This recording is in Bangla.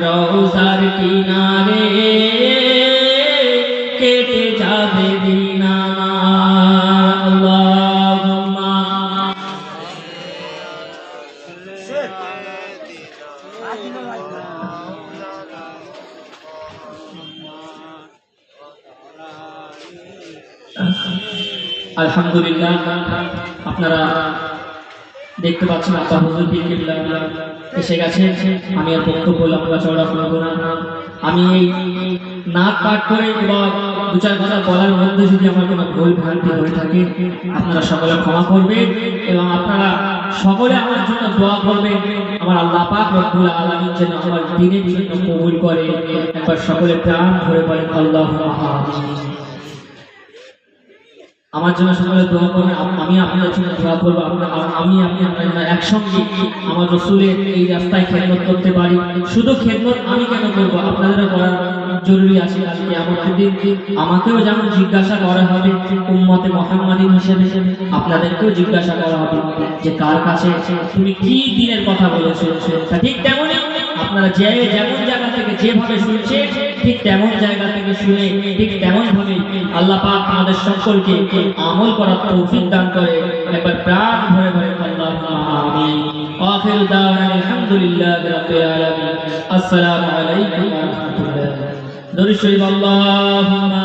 রোজার কিনারে কেটে যাবে দিন আলহামদুলিল্লাহ আপনারা দেখতে পাচ্ছেন আব্বা হুজুর কিবলা এসে গেছে। আমি আর বক্তব্য লম্বা চওড়া করব না। আমি এই নাক পাঠ করে বা দু চার কথা বলার মধ্যে যদি আমার কোনো ভুল ভ্রান্তি হয়ে থাকে, আপনারা সকলে ক্ষমা করবেন এবং আপনারা সকলে আমার জন্য দোয়া করবেন। আমার আল্লাহ পাক রব্বুল আলামিন যেন আমার দিনের জন্য কবুল করে। একবার সকলে প্রাণ ভরে বলেন আল্লাহ আমার জন্য সকলে দোয়া করবেন। আমি আপনার জন্য দোয়া করব আপনার আম- আমি আপনি আপনার জন্য একসঙ্গে আমার রসুলের এই রাস্তায় খেদমত করতে পারি। শুধু খেদমত আমি কেন করব? আপনাদেরও করার জরুরি আছে কালকে আমাদের দিন। আমাকেও যেমন জিজ্ঞাসা করা হবে, উম্মতে মোহাম্মদিন হিসেবে আপনাদেরকেও জিজ্ঞাসা করা হবে যে কার কাছে, তুমি কি দিনের কথা বলেছ? ঠিক তেমনই আপনারা যে যেমন জায়গা থেকে যেভাবে শুনছে ঠিক তেমন জায়গা থেকে শুনে, ঠিক তেমন ভাবে আল্লাহ পাক আমাদের সকলকে আমল করার তৌফিক দান করে। একবার প্রাণ ভরে ভরে আল্লাহ আমিন। আখির দাওয়ানা আলহামদুলিল্লাহ রাব্বিল আলামিন। আসসালামু আলাইকুম ওয়া রাহমাতুল্লাহ। দরুদ শরীফ, আল্লাহুম্মা